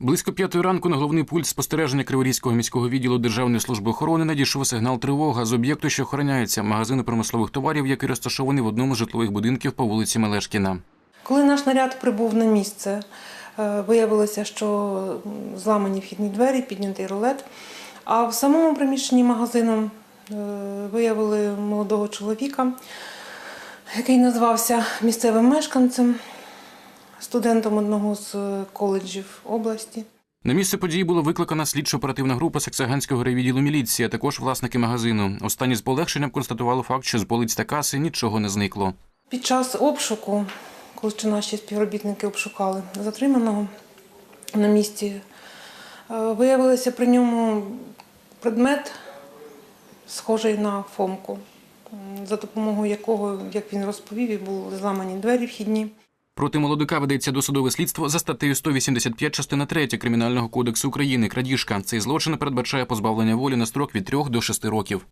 Близько п'ятої ранку на головний пульт спостереження Криворізького міського відділу Державної служби охорони надійшов сигнал тривога з об'єкту, що охороняється магазину промислових товарів, який розташований в одному з житлових будинків по вулиці Мелешкіна. Коли наш наряд прибув на місце, е, виявилося, що зламані вхідні двері, піднятий рулет. А в самому приміщенні магазину е, виявили молодого чоловіка, який назвався місцевим мешканцем, студентом одного з е, коледжів області. На місце події була викликана слідчо-оперативна група Саксаганського райвідділу міліції, а також власники магазину. Останні з полегшенням констатували факт, що з полиць та каси нічого не зникло. Під час обшуку, коли наші співробітники обшукали затриманого на місці, е, виявилося при ньому предмет, схожий на фомку, за допомогою якого, як він розповів, були зламані двері вхідні. Проти молодика ведеться досудове слідство за статтею 185 частина 3 Кримінального кодексу України. Крадіжка. Цей злочин передбачає позбавлення волі на строк від 3 до 6 років.